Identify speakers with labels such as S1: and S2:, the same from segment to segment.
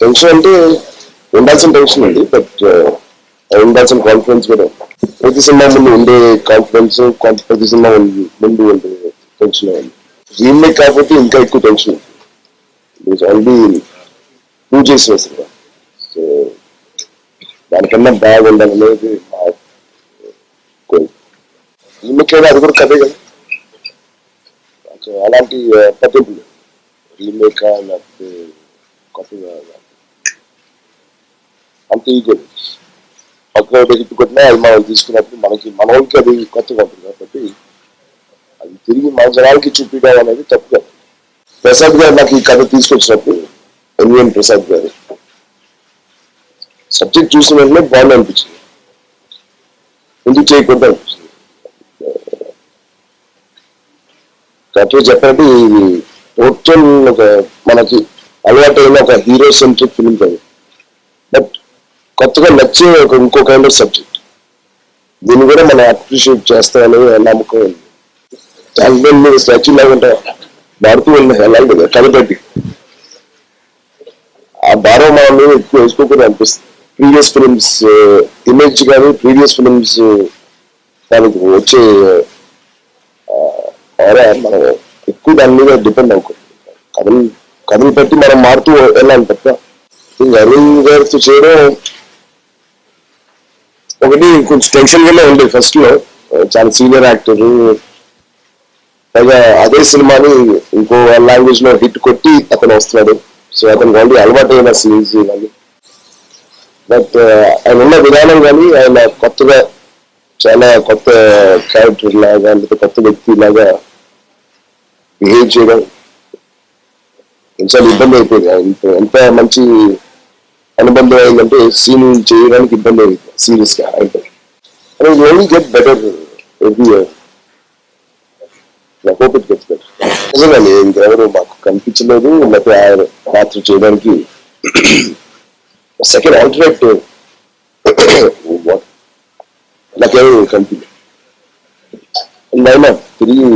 S1: Tension అంటే ఉండాల్సిన tension అండి బట్ uh, ఉండాల్సిన కాన్ఫిడెన్స్ కూడా. ప్రతి సినిమా ముందు ఉండే కాన్ఫిడెన్స్ ప్రతి సినిమా ముందు- ముందు ఉండే టెన్షన్ ఉంది రీమేక్ కాకపోతే ఇంకా ఎక్కువ టెన్షన్ ఆల్రెడీ ప్రూవ్ చేసిన సినిమా సో దానికన్నా బాగా ఉండాలనేది మా రీమేక్ uh, అయినా అది కూడా కదే కదా. నాకు అలాంటి ఆ, పద్ధతి లేదు రీమేక్ లేకపోతే కొత్తగా అంత ఈగో పక్కన హిట్ కొట్టినా అది మనం తీసుకున్నప్పుడు మనకి మన వాళ్ళకి అది కొత్తగా ఉంటుంది కాబట్టి అది తిరిగి మన జనాలకి చూపించడం అనేది తప్పు కాదు ప్రసాద్ గారు నాకు ఈ కథ తీసుకొచ్చినప్పుడు ఎన్విఎన్ ప్రసాద్ గారు సబ్జెక్ట్ చూసిన వెంటనే బాగుంది అనిపించింది ఎందుకు చేయకూడదు అనిపించింది చెప్పినట్టు ఇది టోటల్ ఒక మనకి అలవాటైన ఒక హీరో సెంట్రిక్ ఫిలిం కాదు బట్ కొత్తగా నచ్చే ఒక ఇంకో కైండ్ ఆఫ్ సబ్జెక్ట్ దీన్ని కూడా మనం అప్రిషియేట్ చేస్తామని నమ్మకం ఉంది. దాంట్లో స్టాచ్యూ లాగా ఉంటా దాడుతూ వెళ్ళిన కదా ఆ భారం మన మీద ఎక్కువ వేసుకోకుండా అనిపిస్తుంది. ప్రీవియస్ ఫిలిమ్స్ ఇమేజ్ కానీ ప్రీవియస్ ఫిలిమ్స్ uh, దానికి వచ్చే అదే మనం ఎక్కువ దాని మీద డిపెండ్ అవ్వకూడదు కథలు కథలు బట్టి మనం మారుతూ వెళ్ళాలి తప్ప అరుణ్ గారితో చేయడం ఒకటి కొంచెం టెన్షన్ గానే ఉండేది ఫస్ట్లో చాలా సీనియర్ యాక్టర్ పైగా అదే సినిమాని ఇంకో లాంగ్వేజ్లో హిట్ కొట్టి అతను వస్తున్నాడు. సో అతను ఆల్రెడీ అలవాటు అయిన సీన్స్ కానీ బట్ ఆయన ఉన్న విధానం కానీ ఆయన కొత్తగా చాలా కొత్త క్యారెక్టర్ లాగా లేకపోతే కొత్త వ్యక్తి లాగా బిహేవ్ చేయడం. చాలా ఇబ్బంది అయిపోయింది. ఎంత మంచి అనుబంధం అయిందంటే సీన్ చేయడానికి ఇబ్బంది అయింది. సీరియస్గా అయితే only get better every year hope it gets better ఇంకెవరు మాకు కనిపించలేదు. లేకపోతే ఆయన పాత్ర చేయడానికి సెకండ్ ఆల్టర్నేట్ నాకేమో కనిపించలేదు అయినా తిరిగి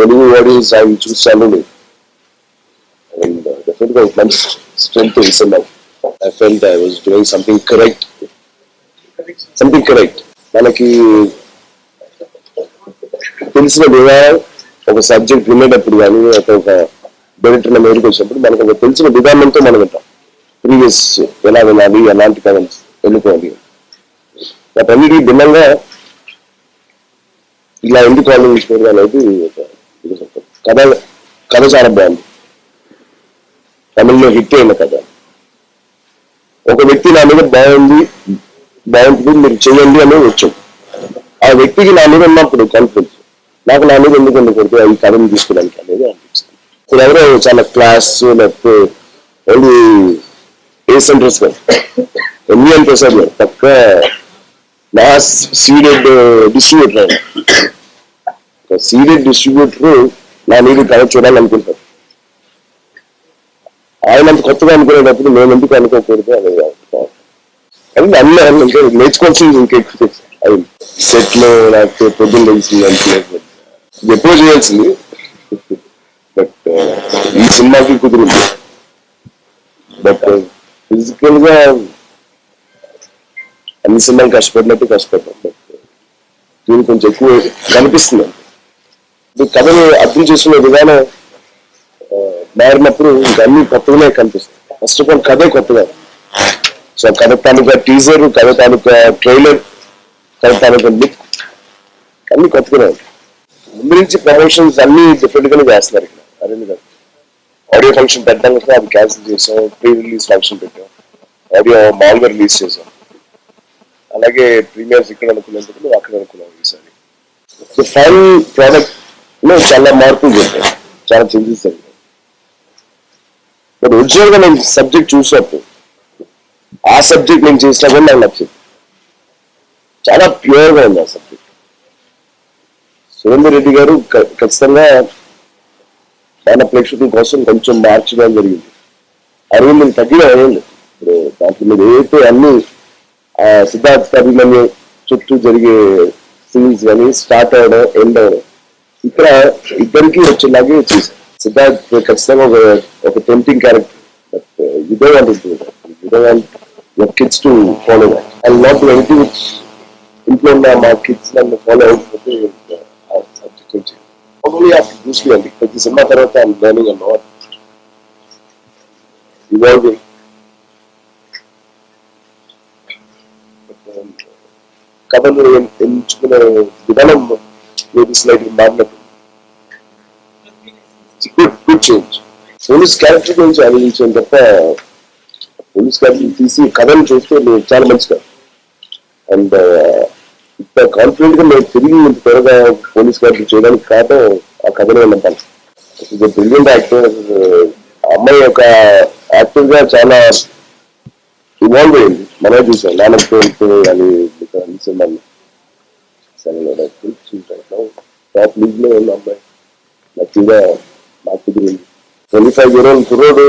S1: తెలుగు ఆడియన్స్ ఆయన చూశాను అండ్ డెఫినెట్గా ఒక మంచి స్ట్రెంత్ ఇస్తున్నాం I felt I was doing something correct something correct మనకి తెలిసిన విధానం ఒక సబ్జెక్ట్ వినేటప్పుడు కానీ ఒక ఒక డైరెక్టర్ మీదకి వచ్చినప్పుడు మనకు ఒక తెలిసిన విధానంతో మనం వింటాం ప్రీవియస్ ఎలా వినాలి ఎలాంటి కథ ఎన్నుకోవాలి. వాటన్నిటికీ భిన్నంగా ఇలా ఎందుకు ఆలోచించుకోవడం అనేది ఒక ఇది ఒక కథ కథ చాలా బాగుంది తమిళ్ళో హిట్ అయిన కథ. ఒక వ్యక్తి నా మీద బాగుంది బాగుంటుంది మీరు చేయండి అని వచ్చాం ఆ వ్యక్తికి నా మీద ఉన్నప్పుడు కాన్ఫిడెన్స్ నాకు నా మీద ఎందుకు ఉండకూడదు? ఈ కథను తీసుకోవడానికి అనేది అనిపిస్తుంది. ఇప్పుడు ఎవరో చాలా క్లాస్ లేకపోతే ఓన్లీ ఏ సెంటర్స్ గారు M E N Prasad garu పక్క నా సీడెడ్ డిస్ట్రిబ్యూటర్ సీడెడ్ డిస్ట్రిబ్యూటర్ నా మీద కథ చూడాలనుకుంటారు ఆయన అంత కొత్తగా అనుకునేటప్పుడు మేము ఎందుకు అనుకోకూడదు అనేది అది అన్నీ అన్నీ ఇంకా నేర్చుకోవాల్సింది ఇంకా ఎక్కువ అది సెట్లో లేకపోతే పొద్దున్న తెలిసింది అంటే ఎప్పుడో చేయాల్సింది. బట్ uh, ఈ సినిమాకి కుదిరింది. బట్ ఫిజికల్గా అన్ని సినిమాలు కష్టపడినట్టు కష్టపడ్డాం. బట్ uh, దీనికి కొంచెం ఎక్కువ కనిపిస్తుంది. కథను అర్థం చేసుకునే విధానం మారినప్పుడు ఇంకా అన్ని కొత్తగానే కనిపిస్తుంది ఫస్ట్ ఆఫ్ ఆల్ కథే కొత్తగా. సో కథ తాలూకా టీజర్ కథ తాలూకా ట్రైలర్ కథ తాలూకా లుక్ అన్ని కొత్తగానే ఉంటాయి. ముందు నుంచి ప్రమోషన్స్ అన్ని డిఫరెంట్ గానే చేస్తున్నారు ఇక్కడ అరేంజ్ గారు. ఆడియో ఫంక్షన్ పెట్టడానికి అది క్యాన్సిల్ చేసాం ప్రీ రిలీజ్ ఫంక్షన్ పెట్టాం. ఆడియో మామూలుగా రిలీజ్ చేసాం. అలాగే ప్రీమియర్స్ ఇక్కడ అనుకున్నందుకు అక్కడ అనుకున్నాం ఈసారి. ఫైనల్ ప్రోడక్ట్ నేను చాలా మార్పులు చెప్పాను చాలా చేంజెస్ జరిగాయి బట్ ఒరిజినల్గా నేను సబ్జెక్ట్ చూసినప్పుడు ఆ సబ్జెక్ట్ నేను చేసినా కూడా నాకు నచ్చింది. చాలా ప్యూర్గా ఉంది ఆ సబ్జెక్ట్ సురేందర్ రెడ్డి గారు ఖచ్చితంగా మన ప్రేక్షకుల కోసం కొంచెం మార్చడం జరిగింది. అరవింద్ తగ్గిన ఇప్పుడు దాంట్లో మీరు ఏదైతే అన్ని ఆ సిద్ధార్థ అభిమన్యు చుట్టూ జరిగే సీన్స్ కానీ స్టార్ట్ అవడం ఎండ్ అవడం ఇక్కడ ఇద్దరికి వచ్చేలాగే చేశాను సిద్ధార్థ్ ఖచ్చితంగా ఒక ఒక టెంప్టింగ్ క్యారెక్టర్ బట్ ఇదే వాంట్ ఇదే want your kids to follow I not do anything which ఇంట్లో ఉన్న మా కిడ్స్ నన్ను ఫాలో అయిపోతే ప్రాబ్లీ ఆఫ్టర్ బ్రూస్లీ అండి ప్రతి సినిమా తర్వాత I'm learning and not evolving కథలు ఎంచుకునే విధానం maybe It's a good, good change. Police character గురించి ఆలోచించాను తప్ప పోలీస్ క్యారెక్టర్ తీసి కథను చూస్తే నేను చాలా మంచి కథ అండ్ ఇంత కాన్ఫిడెంట్గా నేను తిరిగి ఇంత త్వరగా పోలీస్ క్యారెక్టర్ చేయడానికి కారణం ఆ కథలో నమ్మాలి. బ్రిలియంట్ యాక్టర్ అమ్మాయి ఒక యాక్టర్గా చాలా ఇవాల్వ్ అయింది. మనమే చూసాం నాన్న నాన్నతో అని అన్ని సినిమాలు సరే టాప్ లీగ్లో ఉన్న అమ్మాయి లక్కీగా నాకు కుదిరింది ట్వంటీ ఫైవ్ ఇయర్ ఓల్డ్ కుర్రోడు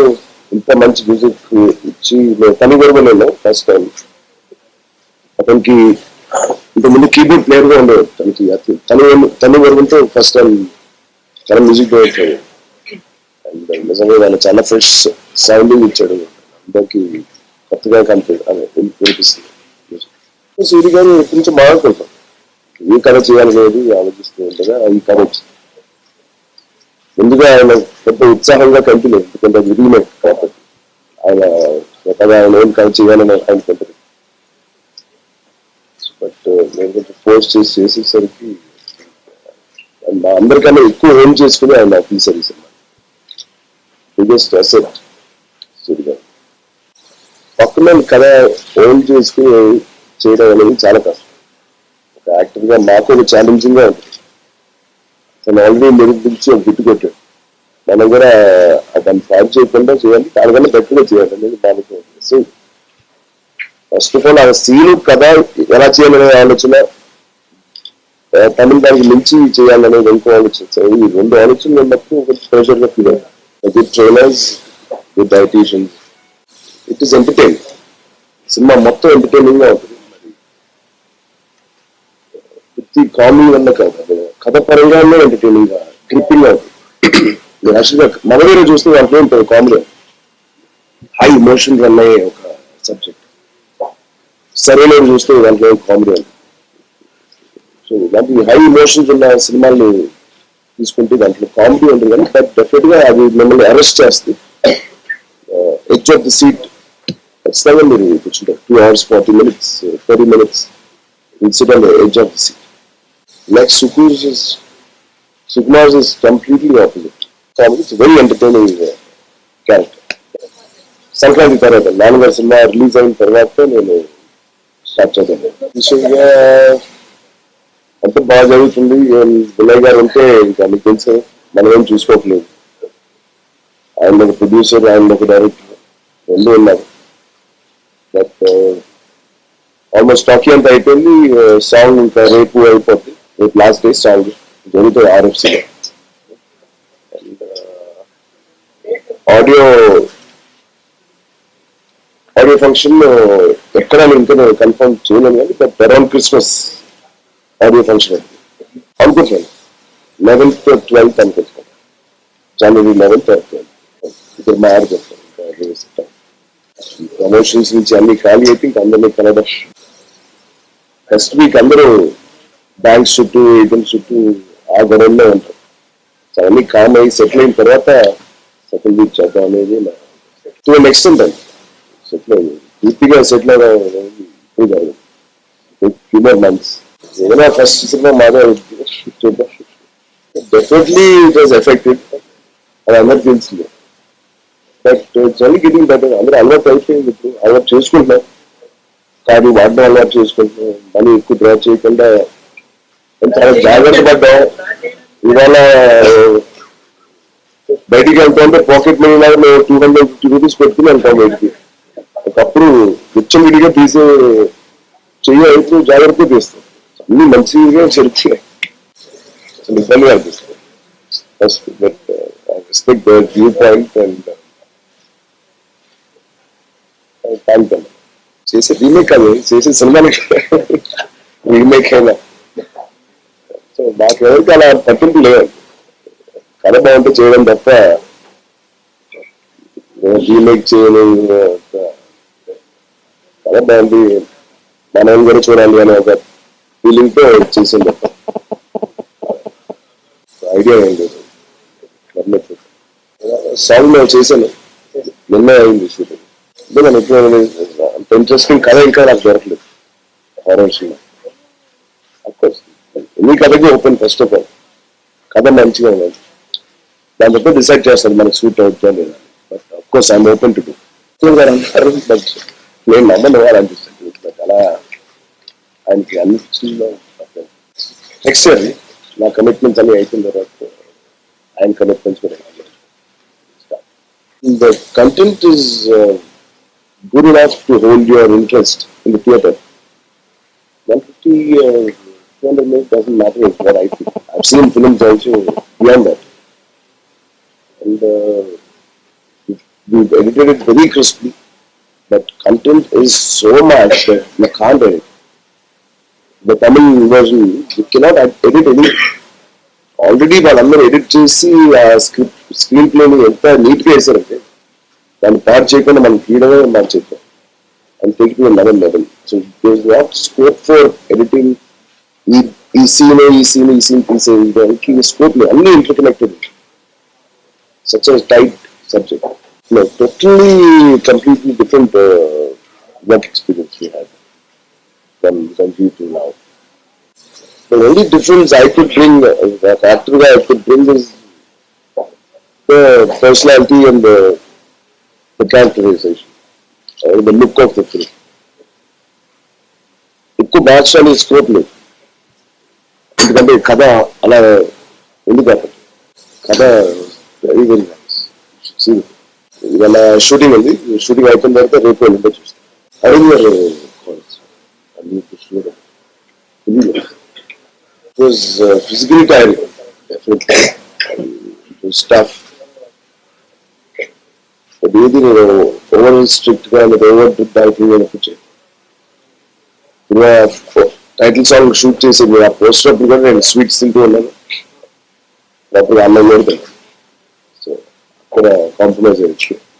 S1: ఇంత మంచి మ్యూజిక్ ఇచ్చి నేను తని గొడవలేను ఫస్ట్ టైం అతనికి ఇంతకుముందు కీబోర్డ్ ప్లేయర్గా ఉండేవాడు తనకి. అతను తను తను గొడవలతో ఫస్ట్ టైం తన మ్యూజిక్ డైరెక్టర్ అండ్ నిజంగా వాళ్ళు చాలా ఫ్రెష్ సౌండింగ్ ఇచ్చాడు. అందరికి కొత్తగా కనిపి అనిపిస్తుంది సూర్య గారు కొంచెం నుంచి మాట్లాడుకుంటాం. ఏ కథ చేయాలనేది ఆలోచిస్తూ ఉండగా ఈ కథ. వచ్చింది ముందుగా ఆయన పెద్ద ఉత్సాహంగా కంటిన్యూ ఎందుకంటే అది రీమేక్ కాబట్టి ఆయన కొత్తగా ఆయన ఏం కథ చేయాలని అనుకుంటుంది బట్ నేను కొంచెం ఫోర్స్ చేసి చేసేసరికి and అందరికన్నా ఎక్కువ ఏం చేసుకుని ఆయన తీసారు సినిమా బిగ్గెస్ట్ అసెట్ సూర్య పక్కన కథ ఓన్ చేసుకుని చేయడం అనేది చాలా కష్టం. యాక్టర్గా మాకు ఒక ఛాలెంజింగ్గా ఉంటుంది తను ఆల్రెడీ నిరూపించి ఒక హిట్ మనం కూడా దాన్ని ఫ్రాడ్ చేయకుండా చేయాలి దానికన్నా బెటర్గా చేయాలి అనేది దానికి సో ఫస్ట్ ఆఫ్ ఆల్ ఆ సీన్ కథ ఎలా చేయాలనే ఆలోచన తమిళ దానికి మించి చేయాలనేది ఇంకో ఆలోచన. సో ఈ రెండు ఆలోచనలు ఉన్నప్పుడు కొంచెం ప్రెషర్గా ఫీల్ అవుతుంది. Trainers with dieticians it is entertain cinema మొత్తం ఎంటర్టైనింగ్గా ఉంటుంది. వ్యక్తి ప్రతి కామెడీ వల్ల కాదు. కథ పరంగానే ఎంటర్టైనింగ్గా గ్రిప్పింగ్గా మీరు యాక్చువల్గా మగవేరే చూస్తే దాంట్లో ఉంటుంది కామెడీ హై ఇమోషన్ రన్ అయ్యే ఒక సబ్జెక్ట్ సరైన చూస్తే దాంట్లో కామెడీ ఉంటుంది సో దాంట్లో హై ఇమోషన్స్ ఉన్న సినిమాలు తీసుకుంటే దాంట్లో కామెడీ ఉంటుంది. కానీ బట్ డెఫినెట్గా అది మిమ్మల్ని అరెస్ట్ చేస్తుంది. ఎడ్జ్ ఆఫ్ ది సీట్ ఖచ్చితంగా మీరు కూర్చుంటారు. Two hours forty minutes thirty minutes incident on edge of the seat Like Sukur's is, Sukumar's is completely opposite. Comedy, it's a very entertaining uh, character. Sankranti తర్వాత నాన్నగారు cinema release అయిన తర్వాత నేను start చేశాను. విషయంగా అంత బాగా జరుగుతుంది. బిల్లయ్య గారు ఉంటే ఇంకా మీకు తెలుసు మనం ఏం చూసుకోవట్లేదు. ఆయన ఒక ప్రొడ్యూసర్ ఆయన ఒక డైరెక్టర్ రెండు ఉన్నారు. బట్ ఆల్మోస్ట్ uh, టాకీ అంతా అయిపోయింది సాంగ్ ఇంకా రేపు అయిపోతుంది అయిపోద్ది రేపు లాస్ట్ డే సాంగ్ జరుగుతుంది ఆర్ఎఫ్సీ ఆడియో ఆడియో ఫంక్షన్ ఎక్కడ నేను ఇంకా కన్ఫర్మ్ చేయలేను కానీ but around Christmas audio function అనుకుంటున్నాను లెవెన్త్ ట్వెల్త్ అనుకుంటున్నాను జనవరి లెవెన్త్ ట్వెల్త్ ఇక్కడ మాట్లాడుకుంటాను ప్రమోషన్స్ నుంచి అన్ని ఖాళీ అయితే ఇంకా అందరినీ కలవడం ఫస్ట్ వీక్ అందరూ బ్యాంక్ చుట్టూ ఏటీఎం చుట్టూ ఆ గొడవల్లో ఉంటారు సో అన్ని కామ్ అయ్యి సెటిల్ అయిన తర్వాత సెటిల్ వీక్ చేద్దాం అనేది టు అన్ ఎక్స్టెంట్ అండి సెటిల్ అయ్యింది పూర్తిగా సెటిల్ అవ్వడం అనేది ఇప్పుడు కాదు ఫ్యూ మోర్ మంత్స్ ఏదైనా ఫస్ట్ సినిమా మాదే చూద్దాం. డెఫినెట్లీ ఇట్ వాజ్ ఎఫెక్టెడ్ అది అందరికి తెలిసిందే. But it's only getting better అందరూ అలవాటు అయిపోయింది ఇప్పుడు. అలవాటు చేసుకుంటున్నాం. కానీ వాడడం అలవాటు చేసుకుంటున్నాం. మనీ ఎక్కువ డ్రా చేయకుండా చాలా జాగ్రత్త పడ్డాం ఇవాళ బయటికి వెళ్తా ఉంటే పాకెట్ మనీ లాగా మేము టూ హండ్రెడ్ ఫిఫ్టీ రూపీస్ పెట్టుకుని వెళ్తాం బయటికి ఒకప్పుడు విచ్చం విడిగా తీసే చెయ్యి అయితే జాగ్రత్తగా తీస్తాం అన్ని మంచిగా జరుగుతున్నాయి అసలు ఇబ్బందిగా అనిపిస్తుంది first but respect the view point and thank చేసే రీమేక్ కాదు చేసే సినిమాని రీమేక్ అయినా సో నాకు ఎవరికి అలా పట్టింపు లేదు. కథ బాగుంటే చేయడం తప్ప రీమేక్ చేయలేదు కథ బాగుంది మనం కూడా చూడాలి అనే ఒక ఫీలింగ్తో చేసింది. ఐడియా ఏం లేదు సాంగ్ నేను చేశాను. నిన్న అయింది షూటింగ్ అంటే నేను ఎప్పుడు అంత ఇంట్రెస్టింగ్ కథ ఇంకా నాకు దొరకలేదు. హారర్ సినిమా ఎన్ని కథకి ఓపెన్ ఫస్ట్ ఆఫ్ ఆల్ కథ మంచిగా ఉన్నది దాని తర్వాత డిసైడ్ చేస్తాను మనకి సూట్ అవుతుందా లేదా but of course I'm open to do గారు అంటారు బట్ నేను నమ్మను అని అనిపిస్తుంది బట్ అలా ఆయనకి అనిపించిందో నెక్స్ట్ ఇయర్ నా కమిట్మెంట్స్ అన్ని అయిపోయిన తర్వాత ఆయన కమిట్మెంట్స్ కూడా the content is good enough to hold your interest in the theatre. 150, uh, 200 minutes doesn't matter is what I think. I've seen films also beyond that. And uh, we've- we've edited it very crisply, but content is so much that you can't edit. The Tamil version, you cannot ed- edit anything. Already వాళ్ళందరూ edit చేసి ఆ script screen ప్లేని ఎంత నీట్గా వేసారంటే దాన్ని పాడు చేయకుండా మనం తీయడమే మనం చెప్పాం and take two level level so there not scope for editing ಈ ಈ ಸೀನು ಈ ಸೀನು ಈ ಸೀನ್ ಈ ಸೀನ್ ಇದೆ ಅದಕ್ಕೆ ಸ್ಕೋಪ್ ಅಲ್ಲಿ interconnected such a tight subject no, totally, completely different uh, work experience we had from, from here to now. The only difference I could bring, uh, the factor actor I could bring is the personality and the, the characterization, or the look of the film. इसको बादशाह ने scope नहीं ఎందుకంటే కథ అలా ఉంది కాబట్టి కథ వెరీ వెరీ నైస్ ఇవాళ షూటింగ్ ఉంది షూటింగ్ అయిపోయిన తర్వాత రేపు ఎల్లుండో చూస్తాం అడిగారు అన్ని చూడడం It was uh, physically tiring, definitely. It was tough. But ఏది నేను ఓవర్ స్ట్రిక్ట్గా లేదా ఓవర్ డ్రిప్ అయిపోయింది అనిపించేది టైటిల్ సాంగ్ షూట్ చేసేది ఆ పోస్టర్ అప్పుడు కూడా నేను స్వీట్స్ తింటూ ఉన్నాను అప్పుడు అన్నం కూడా తిన్నాను సో అక్కడ కాంప్రమైజ్ అయ్యచ్చు